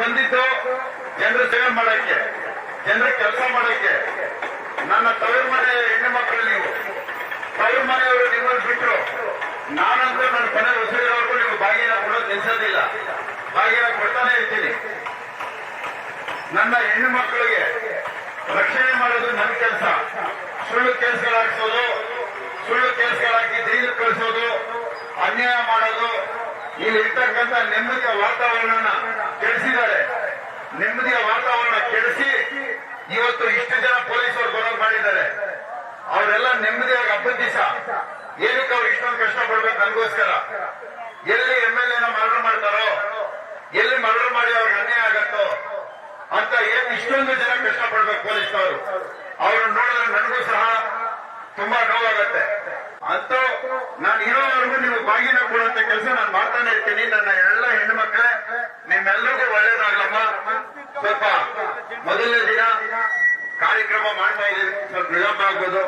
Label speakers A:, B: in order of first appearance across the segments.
A: ಬಂದಿದ್ದು ಜನರ ಸೇವೆ ಮಾಡಕ್ಕೆ, ಜನರ ಕೆಲಸ ಮಾಡಕ್ಕೆ. ನನ್ನ ತವರು ಮನೆ ಹೆಣ್ಣು ಮಕ್ಕಳು ನೀವು. ತವರು ಮನೆಯವರು ನಿಮ್ಮನ್ನು ಬಿಟ್ರು. ನಾನಂತೂ ನನ್ನ ಕೊನೆ ಉಸಿರಿರೋರ್ಗು ನೀವು ಬಾಗಿನ ಕೊಡೋ ನಿಲ್ಸೋದಿಲ್ಲ ಬಾಗಿನ ಕೊಡ್ತಾನೆ ಇರ್ತೀನಿ. ನನ್ನ ಹೆಣ್ಣು ಮಕ್ಕಳಿಗೆ ರಕ್ಷಣೆ ಮಾಡೋದು ನನ್ನ ಕೆಲಸ. ಸುಳ್ಳು ಕೇಸ್ಗಳಾಕ್ಸೋದು ಸುಳ್ಳು ಕೇಸ್ಗಳಾಕಿ ಜೈಲು ಕಳಿಸೋದು, ಅನ್ಯಾಯ ಮಾಡೋದು. ಇಲ್ಲಿ ಇರ್ತಕ್ಕಂಥ ನೆಮ್ಮದಿಯ ವಾತಾವರಣನ ಕೆಡಿಸಿದ್ದಾರೆ ನೆಮ್ಮದಿಯ ವಾತಾವರಣ ಕೆಡಿಸಿ ಇವತ್ತು ಇಷ್ಟು ಜನ ಪೊಲೀಸರು ಬರೋದು ಮಾಡಿದ್ದಾರೆ. ಅವರೆಲ್ಲ ನೆಮ್ಮದಿಯಾಗಿ ಹಬ್ಬದ ದಿವಸ. ಏನಕ್ಕೆ ಅವ್ರು ಇಷ್ಟೊಂದು ಕಷ್ಟ ಪಡ್ಬೇಕು ನನಗೋಸ್ಕರ? ಎಲ್ಲಿ ಎಂ ಎಲ್ ಎನ ಮರ್ಡರ್ ಮಾಡ್ತಾರೋ? ಎಲ್ಲಿ ಮರ್ಡರ್ ಮಾಡಿ ಅವ್ರಿಗೆ ಅನ್ಯಾಯ ಆಗತ್ತೋ? ಅಂತ ಏನ್ ಇಷ್ಟೊಂದು ಜನ ಕಷ್ಟ ಪಡ್ಬೇಕು ಪೊಲೀಸ್ನವರು? ಅವ್ರನ್ನ ನೋಡಿದ್ರೆ ನನಗೂ ಸಹ ತುಂಬಾ ನೋವಾಗತ್ತೆ ಅಂತ ನಾನು ಇರೋವರೆಗೂ ನೀವು ಬಾಗಿನ ಕೊಡುವಂತ ಕೆಲಸ ನಾನು ಮಾಡ್ತಾನೆ ಇರ್ತೀನಿ. ನನ್ನ ಎಲ್ಲ ಹೆಣ್ಣು ಮಕ್ಕಳೇ ನಿಮ್ಮೆಲ್ಲರಿಗೂ ಒಳ್ಳೇದಾಗ್ಲಮ್ಮ. ಸ್ವಲ್ಪ ಮೊದಲನೇ ಕಾರ್ಯಕ್ರಮ ಮಾಡ್ತಾ ಇದ್ದೀವಿ ಸ್ವಲ್ಪ ವಿಳಂಬ ಆಗ್ಬೋದು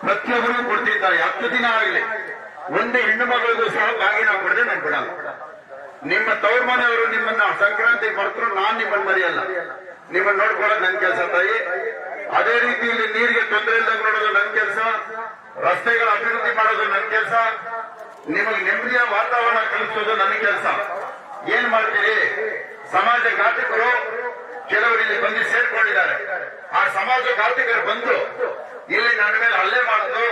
A: ಪ್ರತಿಯೊಬ್ಬರಿಗೂ ಕೊಡ್ತಿದ್ದಾರೆ. ಹತ್ತು ದಿನ ಆಗಲಿ. ಒಂದು ಹೆಣ್ಣು ಮಗಳಿಗೂ ಸಹ ಬಾಗಿನ ಕೊಡದೆ ನಾನು ಬಿಡಲ್ಲ. ನಿಮ್ಮ ತವ್ರ ಮನೆಯವರು ನಿಮ್ಮನ್ನ ಸಂಕ್ರಾಂತಿ ಮರೆತರು ನಾನ್ ನಿಮ್ಮನ್ನ ಮರೆಯಲ್ಲ. ನಿಮ್ಮನ್ನ ನೋಡ್ಕೊಳ್ಳೋದು ನನ್ನ ಕೆಲಸ ತಾಯಿ. ಅದೇ ರೀತಿ ಇಲ್ಲಿ ನೀರಿಗೆ ತೊಂದರೆ ಇಲ್ದಂಗ್ ನೋಡೋದು ನನ್ನ ಕೆಲಸ. ರಸ್ತೆಗಳ ಅಭಿವೃದ್ಧಿ ಮಾಡೋದು ನನ್ನ ಕೆಲಸ. ನಿಮಗೆ ನೆಮ್ಮದಿಯ ವಾತಾವರಣ ಕಲಿಸೋದು ನನ್ನ ಕೆಲಸ. ಏನ್ ಮಾಡ್ತೀರಿ? ಸಮಾಜ ಘಾತಕರು ಕೆಲವರು ಇಲ್ಲಿ ಬಂದು ಸೇರ್ಕೊಂಡಿದ್ದಾರೆ. ಆ ಸಮಾಜ ಕಾರ್ತಿಕರು ಬಂದು, ಇಲ್ಲಿ ನನ್ನ ಮೇಲೆ ಹಲ್ಲೆ ಮಾಡೋದು,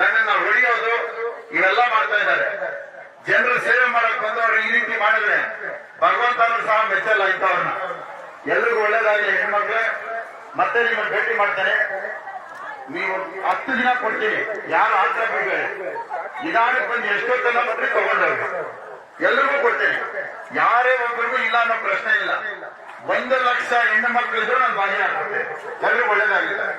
A: ನನ್ನನ್ನ ಹೊಡೆಯೋದು, ಇವೆಲ್ಲ ಮಾಡ್ತಾ ಇದ್ದಾರೆ. ಜನರು ಸೇವೆ ಮಾಡಕ್ ಬಂದವರು ಈ ರೀತಿ ಮಾಡಿದ್ರೆ ಭಗವಂತನು ಸಹ ಮೆಚ್ಚಲ್ಲ ಇಂಥವ್ರನ್ನ. ಎಲ್ರಿಗೂ ಒಳ್ಳೇದಾಗಲಿ ಹೆಣ್ಮಕ್ಳೆ. ಮತ್ತೆ ನಿಮ್ಮನ್ನು ಭೇಟಿ ಮಾಡ್ತೇನೆ. ನೀವು ಹತ್ತು ದಿನ ಕೊಡ್ತೀನಿ. ಯಾರು ಆತರ ಬಿಡ್ಬೇಡಿ. ನಿಧಾನಕ್ಕೆ ಬಂದು ಎಷ್ಟೊತ್ತಲ್ಲ ಬಂದ್ರೆ ತಗೊಂಡವ್ರು. ಎಲ್ರಿಗೂ ಕೊಡ್ತೇನೆ. ಯಾರೇ ಒಬ್ಬರಿಗೂ ಇಲ್ಲ ಅನ್ನೋ ಪ್ರಶ್ನೆ ಇಲ್ಲ. ಒಂದು ಲಕ್ಷ ಹೆಣ್ಣು ಮಕ್ಕಳಿದ್ರು ನಾನು ಭಾಗಿಯಾಗ್ತೇನೆ ಎಲ್ಲರೂ ಒಳ್ಳೇದಾಗಿದ್ದಾರೆ